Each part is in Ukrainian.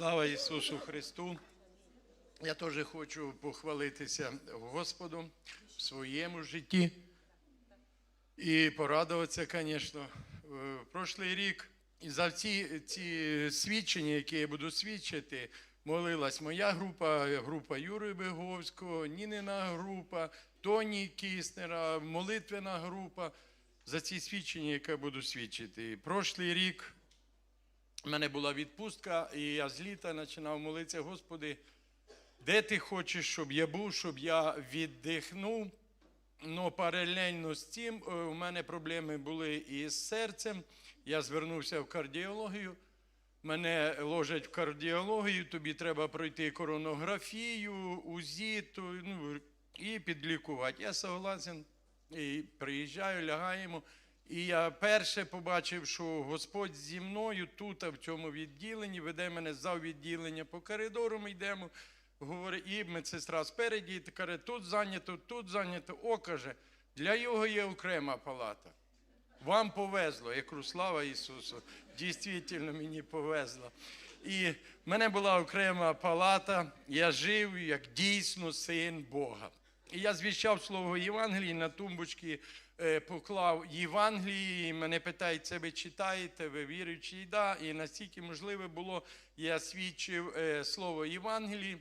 Слава Ісусу Христу! Я теж хочу похвалитися Господу в своєму житті і порадуватися, звісно, в прошлий рік. І за ці, ці свідчення, які я буду свідчити, молилась моя група, група Юри Беговського, Нінина група, Тоні Кіснера, молитвена група. За ці свідчення, які я буду свідчити. Прошлий рік у мене була відпустка, і я з літа починав молитися, Господи, де ти хочеш, щоб я був, щоб я віддихнув. Ну, паралельно з цим е, у мене проблеми були і з серцем. Я звернувся в кардіологію. Мене ложать в кардіологію, тобі треба пройти коронографію, УЗІ ну, і підлікувати. Я согласен. І приїжджаю, лягаємо. І я перше побачив, що Господь зі мною тут, в цьому відділенні, веде мене за відділення по коридору, ми йдемо, говорить, і медсестра спереді, і каже, тут зайнято, тут зайнято. О, каже, для його є окрема палата. Вам повезло, я кажу, слава Ісусу, дійсно мені повезло. І в мене була окрема палата, я жив як дійсно син Бога. І я звіщав слово Євангелії на тумбочки е, поклав Євангелії, мене питають, це ви читаєте, ви віруючі, і да. І настільки можливо було, я свідчив е, слово Євангелії.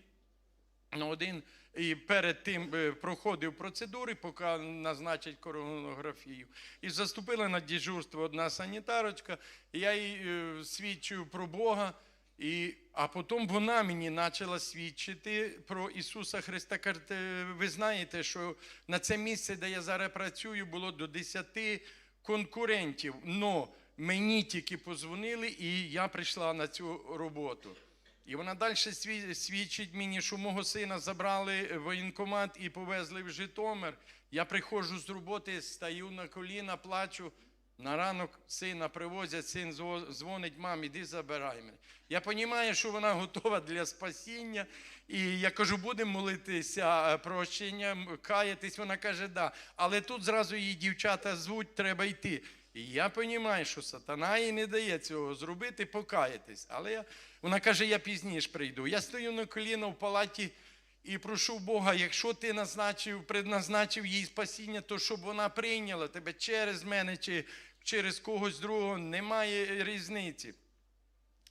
Ну, один і перед тим е, проходив процедури, поки назначать коронографію. І заступила на дежурство одна санітарочка, і я їй е, свідчив про Бога. І, а потім вона мені почала свідчити про Ісуса Христа. Каже, «Е, ви знаєте, що на це місце, де я зараз працюю, було до 10 конкурентів. Но мені тільки позвонили, і я прийшла на цю роботу. І вона далі свідчить мені, що мого сина забрали в воєнкомат і повезли в Житомир. Я приходжу з роботи, стаю на коліна, плачу. На ранок сина привозять, син зво- дзвонить, мам, іди забирай мене. Я розумію, що вона готова для спасіння. І я кажу, будемо молитися е, прощення, каятись. Вона каже, да. Але тут зразу її дівчата звуть, треба йти. І я розумію, що сатана їй не дає цього зробити, покаятись. Але я, вона каже, я пізніше прийду. Я стою на коліна в палаті і прошу Бога, якщо ти назначив, предназначив їй спасіння, то щоб вона прийняла тебе через мене чи через когось другого, немає різниці.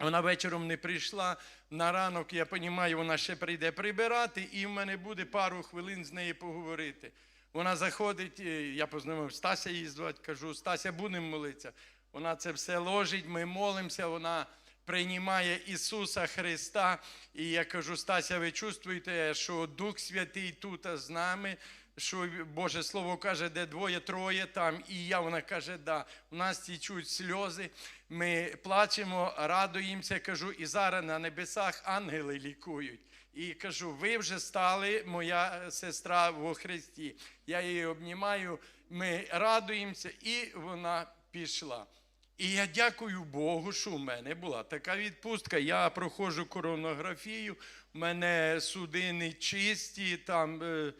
Вона вечором не прийшла. На ранок, я розумію, вона ще прийде прибирати, і в мене буде пару хвилин з нею поговорити. Вона заходить, е, я познайомив Стася її звати, кажу, Стася, будемо молитися. Вона це все ложить, ми молимося, вона приймає Ісуса Христа. І я кажу, Стася, ви чувствуєте, що Дух Святий тут з нами, що Боже Слово каже, де двоє-троє там, і я, вона каже, да, у нас тічуть сльози, ми плачемо, радуємося, кажу, і зараз на небесах ангели лікують. І кажу, ви вже стали моя сестра во Христі. Я її обнімаю, ми радуємося, і вона пішла. І я дякую Богу, що в мене була така відпустка. Я проходжу коронографію, в мене судини чисті, там е, е,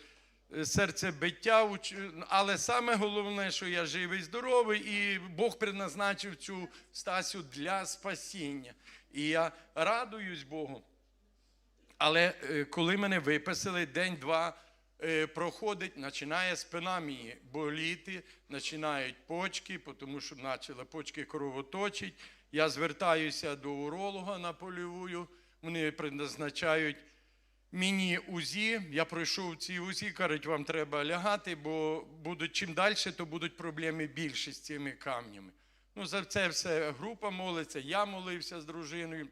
серцебиття, уч- але саме головне, що я живий, здоровий, і Бог призначив цю стасю для спасіння. І я радуюсь Богу. Але е, коли мене виписали, день-два е, проходить, починає спина мені боліти, починають почки, тому що почали почки кровоточить. Я звертаюся до уролога на польову, вони призначають мені УЗІ. Я пройшов ці УЗІ, кажуть, вам треба лягати, бо будуть чим далі, то будуть проблеми більші з цими камнями. Ну, за це все група молиться, я молився з дружиною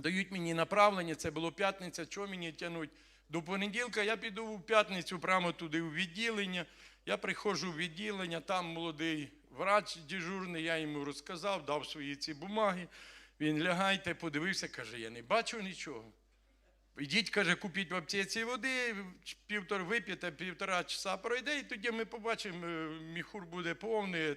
дають мені направлення, це було п'ятниця, що мені тягнуть до понеділка. Я піду в п'ятницю прямо туди у відділення. Я приходжу в відділення, там молодий врач дежурний, я йому розказав, дав свої ці бумаги. Він лягайте, подивився, каже, я не бачу нічого. Ідіть, каже, купіть в аптеці води, півтора вип'єте, півтора часа пройде, і тоді ми побачимо, е, міхур буде повний.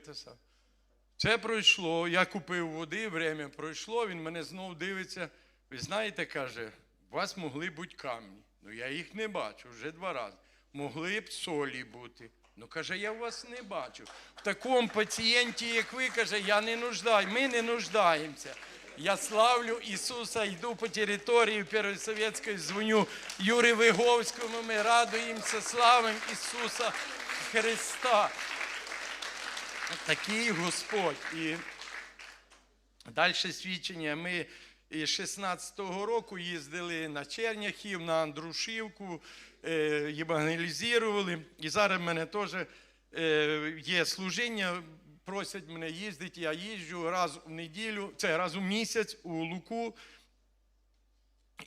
Це. Пройшло, я купив води, время пройшло, він мене знов дивиться. Ви знаєте, каже, у вас могли бути камні. Ну я їх не бачу вже два рази. Могли б солі бути. Ну, каже, я вас не бачу. В такому пацієнті, як ви, каже, я не нуждаю, ми не нуждаємося. Я славлю Ісуса, йду по території Пересовєтської, дзвоню Юрі Виговському, ми радуємося, славимо Ісуса Христа. Такий Господь. І далі свідчення. Ми і 16-го року їздили на Черняхів, на Андрушівку, е, євангелізували. І зараз в мене теж е, є служіння, просять мене їздити, я їжджу раз у неділю, це раз у місяць у Луку.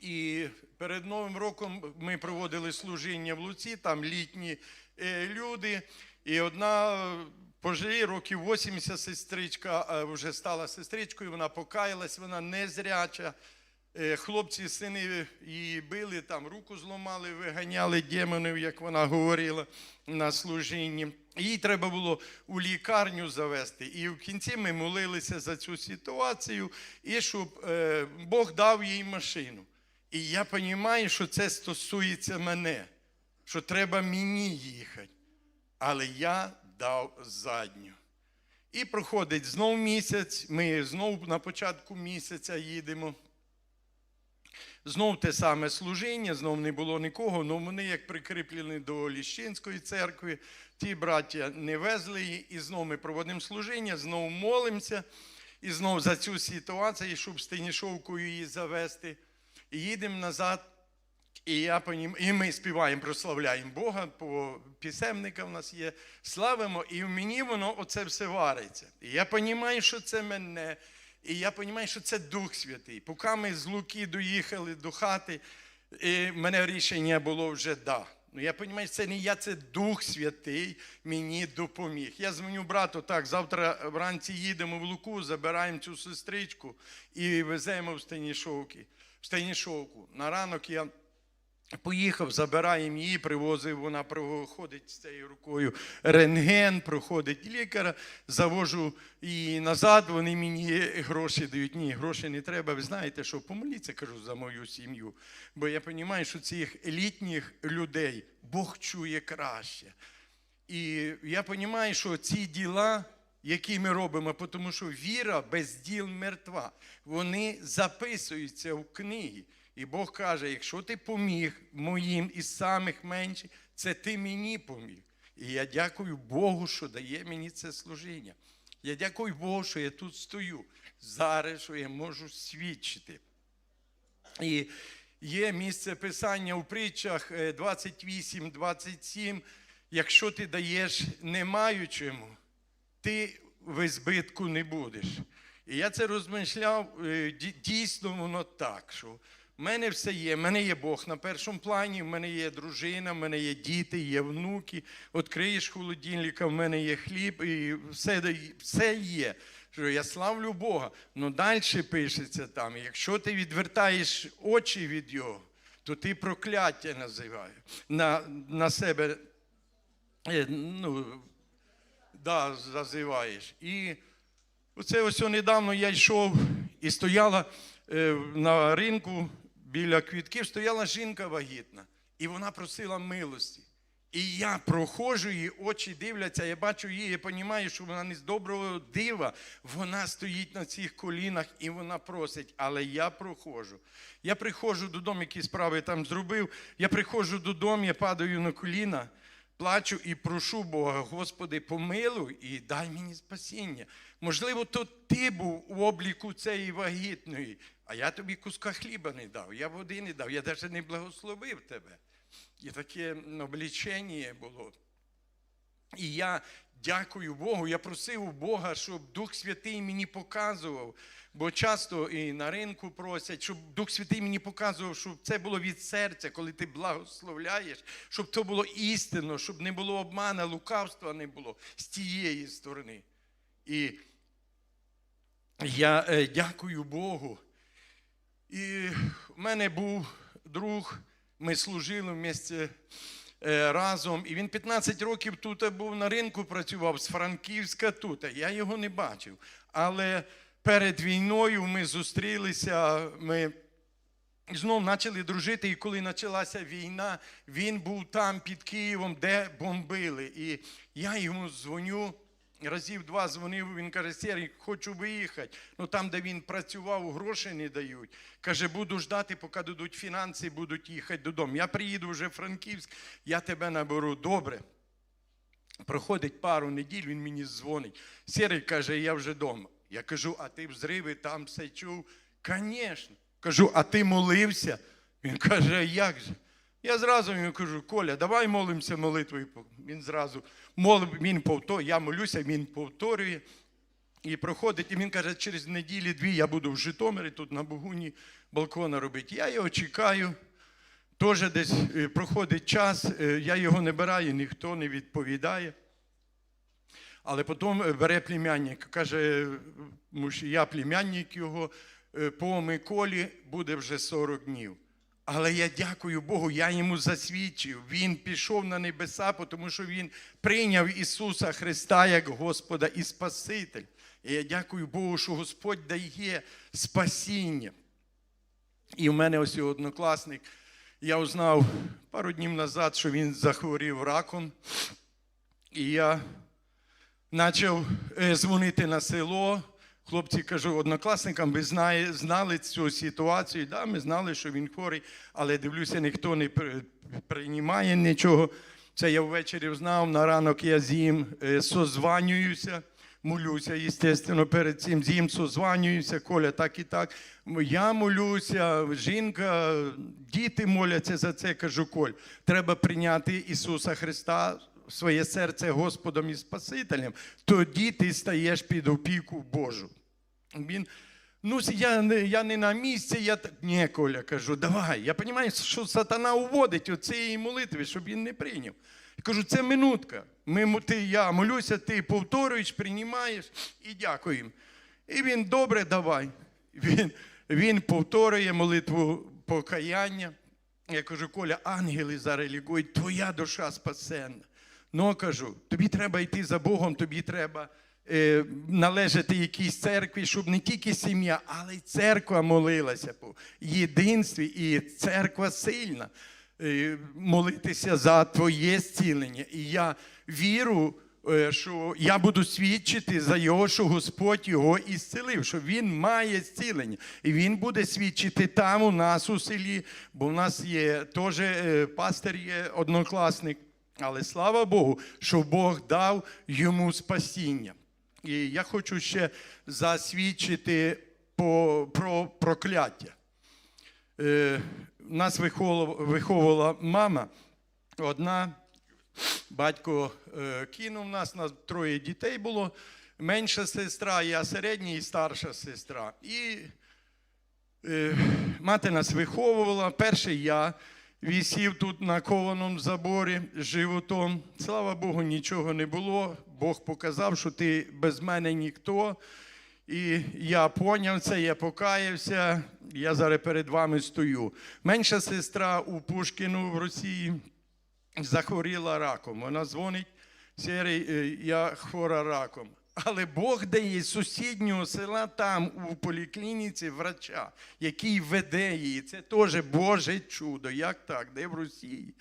І перед Новим роком ми проводили служіння в Луці, там літні е, люди. І одна е, років 80 сестричка е, вже стала сестричкою, вона покаялась, вона незряча. Е, Хлопці, сини її били, там руку зламали, виганяли демонів, як вона говорила на служінні. Їй треба було у лікарню завести. І в кінці ми молилися за цю ситуацію, і щоб е, Бог дав їй машину. І я розумію, що це стосується мене, що треба мені їхати. Але я дав задню. І проходить знов місяць, ми знов на початку місяця їдемо. Знов те саме служіння, знов не було нікого, але вони як прикріплені до Ліщинської церкви, ті браття не везли її, і знов ми проводимо служіння, знов молимося, і знов за цю ситуацію, щоб Стенішовкою її завести. І їдемо назад, і, я понім... і ми співаємо, прославляємо Бога, по пісемника в нас є, славимо, і в мені воно оце все вариться. І я розумію, що це мене. І я розумію, що це Дух Святий. Поки ми з Луки доїхали до хати, і в мене рішення було вже да. Ну я розумію, це не я, це Дух Святий мені допоміг. Я дзвоню брату, так, завтра вранці їдемо в Луку, забираємо цю сестричку і веземо в Станішовки. В Станішовку. На ранок я Поїхав, забираємо її, привозив, вона проходить з цією рукою рентген, проходить лікаря, завожу її назад, вони мені гроші дають. Ні, гроші не треба. Ви знаєте, що помоліться, кажу, за мою сім'ю. Бо я розумію, що цих літніх людей Бог чує краще. І я розумію, що ці діла, які ми робимо, тому що віра без діл мертва, вони записуються в книгі. І Бог каже: якщо ти поміг моїм із самих менших, це ти мені поміг. І я дякую Богу, що дає мені це служіння. Я дякую Богу, що я тут стою зараз, що я можу свідчити. І є місце писання у притчах 28, 27. Якщо ти даєш не маючому, ти в збитку не будеш. І я це розмишляв, е, дійсно воно так, що в мене все є. В мене є Бог на першому плані, в мене є дружина, в мене є діти, є внуки. Відкриєш холодильника, в мене є хліб, і все, все є. Що я славлю Бога. Ну далі пишеться там, якщо ти відвертаєш очі від його, то ти прокляття називаєш на, на себе. е, Ну, да, зазиваєш. І оце ось недавно я йшов і стояла е, на ринку біля квітків, стояла жінка вагітна, і вона просила милості. І я проходжу, її очі дивляться, я бачу її, я розумію, що вона не з доброго дива, вона стоїть на цих колінах і вона просить, але я проходжу. Я приходжу додому, які справи там зробив. Я приходжу додому, я падаю на коліна, плачу і прошу Бога, Господи, помилуй і дай мені спасіння. Можливо, то ти був у обліку цієї вагітної, а я тобі куска хліба не дав, я води не дав, я навіть не благословив тебе. І таке облічення було. І я дякую Богу. Я просив у Бога, щоб Дух Святий мені показував. Бо часто і на ринку просять, щоб Дух Святий мені показував, щоб це було від серця, коли ти благословляєш, щоб то було істинно, щоб не було обмана, лукавства не було з тієї сторони. І я е, дякую Богу. І в мене був друг, ми служили в місті разом. І він 15 років тут був на ринку, працював з Франківська тут. Я його не бачив. Але перед війною ми зустрілися. Ми Знов почали дружити, і коли почалася війна, він був там під Києвом, де бомбили. І я йому дзвоню, разів два дзвонив, він каже, Сергій, хочу виїхати. Ну там, де він працював, грошей не дають. Каже, буду ждати, поки дадуть фінанси, будуть їхати додому. Я приїду вже в Франківськ, я тебе наберу. Добре. Проходить пару неділь, він мені дзвонить. Сірий каже, я вже вдома. Я кажу, а ти взриви там все чув? Звісно. Кажу, а ти молився? Він каже, «А як же? Я зразу йому кажу, Коля, давай молимося молитвою. Він зразу молив, він повторює, я молюся, він повторює. І проходить, і він каже, через неділі-дві я буду в Житомирі, тут на Богуні балкона робити. Я його чекаю. Теж десь е, проходить час, е, я його не бираю, ніхто не відповідає. Але потім е, бере племянник, каже, я племянник його, по Миколі буде вже 40 днів. Але я дякую Богу, я йому засвідчив. Він пішов на небеса, тому що він прийняв Ісуса Христа як Господа і Спаситель. І я дякую Богу, що Господь дає спасіння. І в мене ось однокласник, я узнав пару днів назад, що він захворів раком. І я почав е, дзвонити на село. Хлопці кажу, однокласникам, ви знає, знали цю ситуацію. Да, ми знали, що він хворий, але дивлюся, ніхто не приймає нічого. Це я ввечері знав, на ранок я з е, созванююся, молюся, звісно, перед цим з созванююся, Коля, так і так. Я молюся, жінка, діти моляться за це. Кажу, Коль, треба прийняти Ісуса Христа своє серце Господом і Спасителем, тоді ти стаєш під опіку Божу. Він, ну, я, я не на місці, я так. Ні, Коля, кажу, давай. Я розумію, що сатана уводить від цієї молитви, щоб він не прийняв. Я кажу, це минутка. Ми, ти, я молюся, ти повторюєш, приймаєш і дякуємо. І він добре, давай. Він, він повторює молитву покаяння. Я кажу, Коля, ангели зараз лікують, твоя душа спасенна. Ну, кажу, тобі треба йти за Богом, тобі треба належати якійсь церкві, щоб не тільки сім'я, але й церква молилася по єдинстві, і церква сильна. Е, молитися за твоє зцілення. І я вірю, е, що я буду свідчити за його, що Господь його ісцелив, що він має зцілення. І він буде свідчити там у нас у селі, бо в нас є теж е, пастир є однокласник. Але слава Богу, що Бог дав йому спасіння. І я хочу ще засвідчити по, про прокляття. Е, нас виховувала, виховувала мама одна. Батько е, кинув нас, нас троє дітей було. Менша сестра, я середня і старша сестра. І е, мати нас виховувала. Перший я вісів тут на кованому заборі животом. Слава Богу, нічого не було. Бог показав, що ти без мене ніхто. І я поняв це, я покаявся, я зараз перед вами стою. Менша сестра у Пушкіну в Росії захворіла раком. Вона дзвонить, Сірий, е, я хвора раком. Але Бог дає з сусіднього села там у поліклініці врача, який веде її. Це теж Боже чудо. Як так? Де в Росії?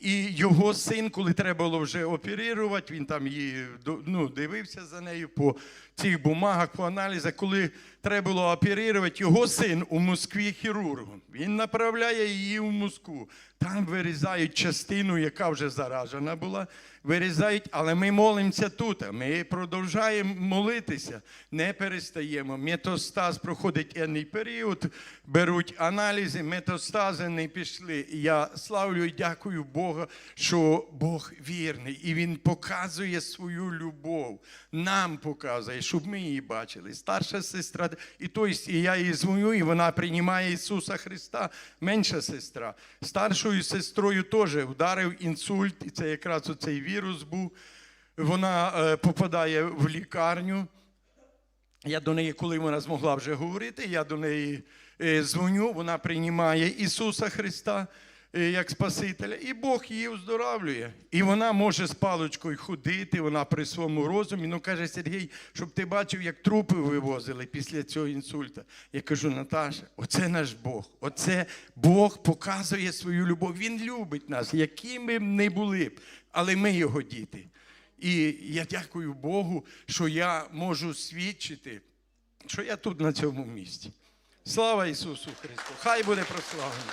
І його син, коли треба було вже оперувати, він там її ну, дивився за нею по цих бумагах, по аналізах. Коли треба було оперувати, його син у Москві хірургом. Він направляє її в Москву. Там вирізають частину, яка вже заражена була. Вирізають, але ми молимося тут. Ми продовжуємо молитися, не перестаємо. Метастаз проходить енний період, беруть аналізи, метастази не пішли. Я славлю і дякую Бога, що Бог вірний. І Він показує свою любов. Нам показує, щоб ми її бачили. Старша сестра, і тобто, і я її дзвоню, і вона приймає Ісуса Христа. Менша сестра. Старшою сестрою теж вдарив інсульт, і це якраз оцей вірус був. Вона е, попадає в лікарню. Я до неї, коли вона змогла вже говорити, я до неї е, дзвоню, вона приймає Ісуса Христа е, як Спасителя, і Бог її оздоравлює. І вона може з паличкою ходити, вона при своєму розумі. Ну, каже Сергій, щоб ти бачив, як трупи вивозили після цього інсульта. Я кажу, Наташа, оце наш Бог. Оце Бог показує свою любов. Він любить нас, якими б не були б, але ми його діти. І я дякую Богу, що я можу свідчити, що я тут на цьому місці. Слава Ісусу Христу! Хай буде прославлено!